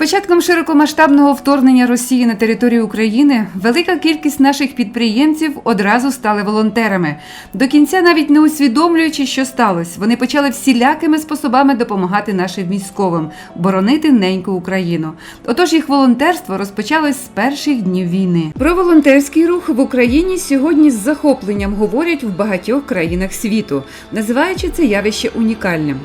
початком широкомасштабного вторгнення Росії на територію України велика кількість наших підприємців одразу стали волонтерами. До кінця навіть не усвідомлюючи, що сталося, вони почали всілякими способами допомагати нашим військовим боронити неньку Україну. Отож їх волонтерство розпочалось з перших днів війни. Про волонтерський рух в Україні сьогодні з захопленням говорять в багатьох країнах світу, називаючи це явище унікальним.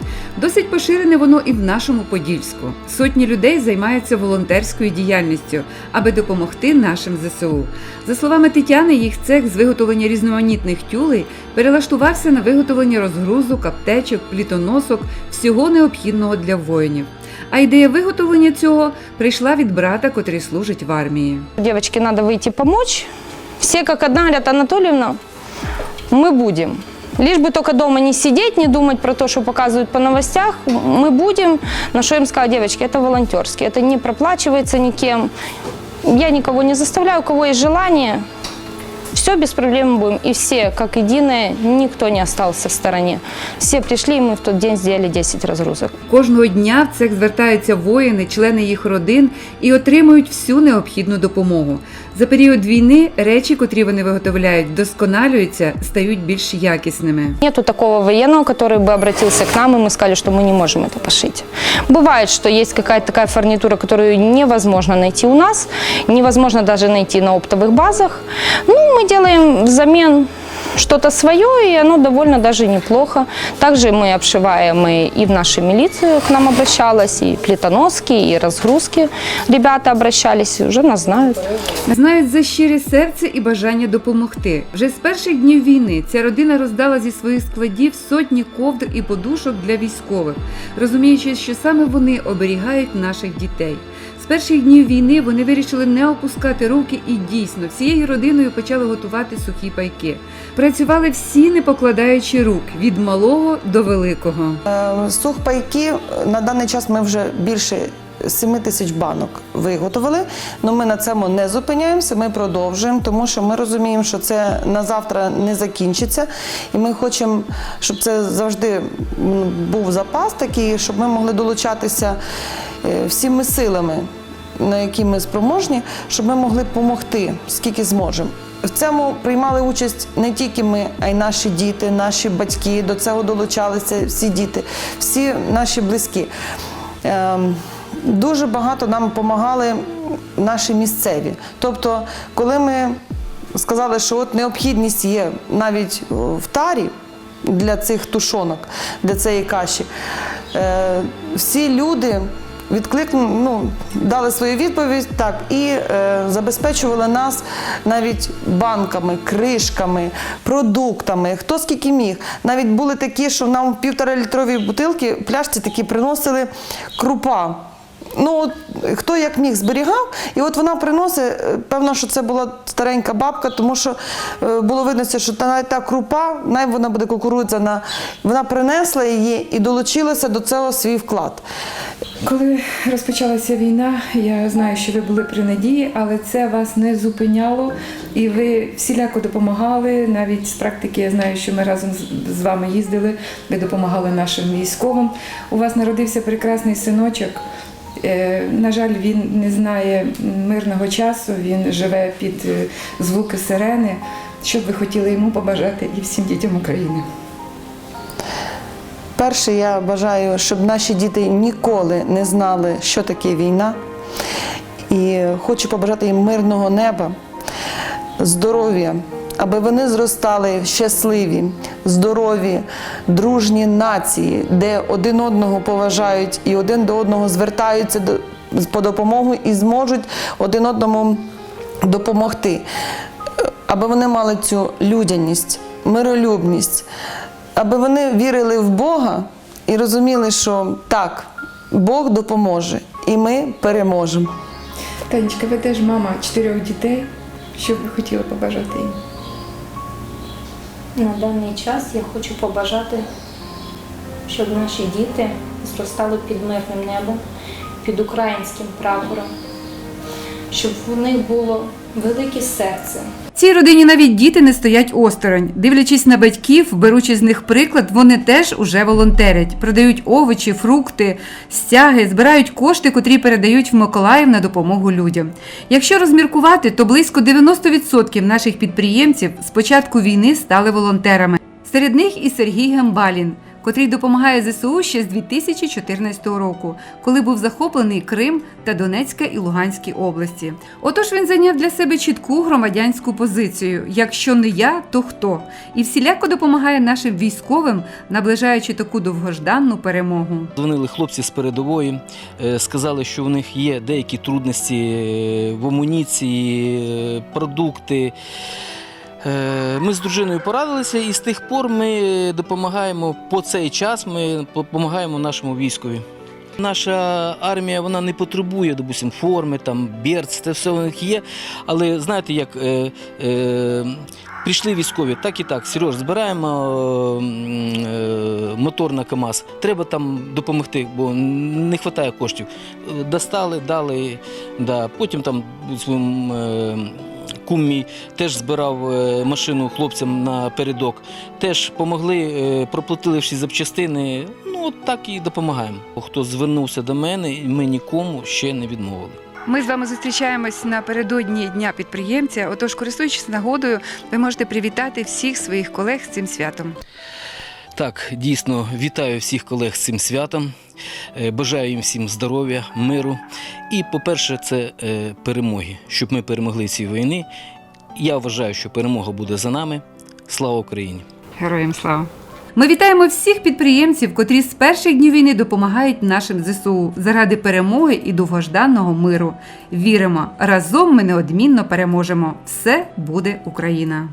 Досить поширене воно і в нашому Подільську. Сотні людей займаються волонтерською діяльністю, аби допомогти нашим ЗСУ. За словами Тетяни, їх цех з виготовлення різноманітних тюлей перелаштувався на виготовлення розгрузок, аптечок, плітоносок, всього необхідного для воїнів. А ідея виготовлення цього прийшла від брата, котрий служить в армії. Девочке надо выйти помочь. Все как одна говорят, Анатольевна, мы будем. Лишь бы только дома не сидеть, не думать про то, что показывают по новостях, мы будем. На что я им сказала, девочки, это волонтерски, это не проплачивается никем. Я никого не заставляю, у кого есть желание, все без проблем мы будем. И все, как единое, никто не остался в стороне. Все пришли, и мы в тот день сделали 10 разгрузок. Кожного дня в цех звертаються воїни, члени їх родин і отримують всю необхідну допомогу. За період війни речі, котрі вони виготовляють, вдосконалюються, стають більш якісними. Нету такого военного, который бы обратился к нам, и мы сказали, что мы не можем это пошить. Бывает, что есть какая-то такая фурнитура, которую невозможно найти у нас, невозможно даже найти на оптовых базах. Ну, мы делаем взамен что-то свое, и оно довольно даже неплохо. Также мы обшиваем и, и в нашу милицию к нам обращалась, и плитоноски, и разгрузки. Ребята обращались, уже нас знают. Знають за щире серце і бажання допомогти. Вже з перших днів війни ця родина роздала зі своїх складів сотні ковдр і подушок для військових, розуміючи, що саме вони оберігають наших дітей. З перших днів війни вони вирішили не опускати руки і дійсно всією родиною почали готувати сухі пайки. Працювали всі, не покладаючи рук від малого до великого. Е, Сухпайки на даний час ми вже більше 7 тисяч банок виготовили. але ми на цьому не зупиняємося. Ми продовжуємо, тому що ми розуміємо, що це на завтра не закінчиться, і ми хочемо, щоб це завжди був запас такий, щоб ми могли долучатися е, всіми силами, на які ми спроможні, щоб ми могли допомогти, скільки зможемо. В цьому приймали участь не тільки ми, а й наші діти, наші батьки. До цього долучалися всі діти, всі наші близькі. Ем, Дуже багато нам допомагали наші місцеві. Тобто, коли ми сказали, що от необхідність є навіть в тарі для цих тушонок, для цієї каші, е, всі люди відкликнули, ну, дали свою відповідь так і е, забезпечували нас навіть банками, кришками, продуктами, хто скільки міг. Навіть були такі, що нам півтора літрові бутилки, пляшці такі приносили крупа. Ну, хто як міг зберігав, і от вона приносить, е, певно, що це була старенька бабка, тому що е, було видно, що та, навіть та крупа, най вона буде кукурудзяна, вона принесла її і долучилася до цього свій вклад. Коли розпочалася війна, я знаю, що ви були при надії, але це вас не зупиняло, і ви всіляко допомагали. Навіть з практики я знаю, що ми разом з- вами їздили, ви допомагали нашим військовим. У вас народився прекрасний синочок. Е, На жаль, він не знає мирного часу, він живе під е, звуки сирени. Що б ви хотіли йому побажати і всім дітям України? Перше, я бажаю, щоб наші діти ніколи не знали, що таке війна. І хочу побажати їм мирного неба, здоров'я, аби вони зростали щасливі, здорові, дружні нації, де один одного поважають і один до одного звертаються по допомогу і зможуть один одному допомогти, аби вони мали цю людяність, миролюбність, аби вони вірили в Бога і розуміли, що так, Бог допоможе, і ми переможемо. Танечка, ви теж мама чотирьох дітей. Що б ви хотіли побажати їм? На даний час я хочу побажати, щоб наші діти зростали під мирним небом, під українським прапором, щоб у них було велике серце. Цій родині навіть діти не стоять осторонь. Дивлячись на батьків, беручи з них приклад, вони теж уже волонтерять, продають овочі, фрукти, стяги, збирають кошти, котрі передають в Миколаїв на допомогу людям. Якщо розміркувати, то близько 90% наших підприємців з початку війни стали волонтерами. Серед них і Сергій Гамбалін, котрий допомагає ЗСУ ще з 2014 року, коли був захоплений Крим та Донецька і Луганські області. Отож він зайняв для себе чітку громадянську позицію: якщо не я, то хто? І всіляко допомагає нашим військовим, наближаючи таку довгожданну перемогу. Дзвонили хлопці з передової, е, сказали, що в них є деякі трудності е, в амуніції, е, продукти. Е, Ми з дружиною порадилися, і з тих пор ми допомагаємо по цей час. Ми допомагаємо нашому військові. Наша армія вона не потребує, допустим, форми, там, берц, це все у них є. Але знаєте, як е, е, прийшли військові, так і так, Сереж, збираємо е, мотор на КАМАЗ. Треба там допомогти, бо не вистачає коштів. Е, Достали, дали, да. потім там своїм. Е, Кум мій теж збирав е, машину хлопцям на передок. Теж допомогли, е, проплатили всі запчастини. Ну, от так і допомагаємо. Хто звернувся до мене, ми нікому ще не відмовили. Ми з вами зустрічаємось напередодні дня підприємця. Отож, користуючись нагодою, ви можете привітати всіх своїх колег з цим святом. Так, дійсно, вітаю всіх колег з цим святом. Е, Бажаю їм всім здоров'я, миру. І, по-перше, це е, перемоги, щоб ми перемогли ці війни. Я вважаю, що перемога буде за нами. Слава Україні! Героям слава! Ми вітаємо всіх підприємців, котрі з перших днів війни допомагають нашим ЗСУ заради перемоги і довгожданого миру. Віримо, разом ми неодмінно переможемо. Все буде Україна!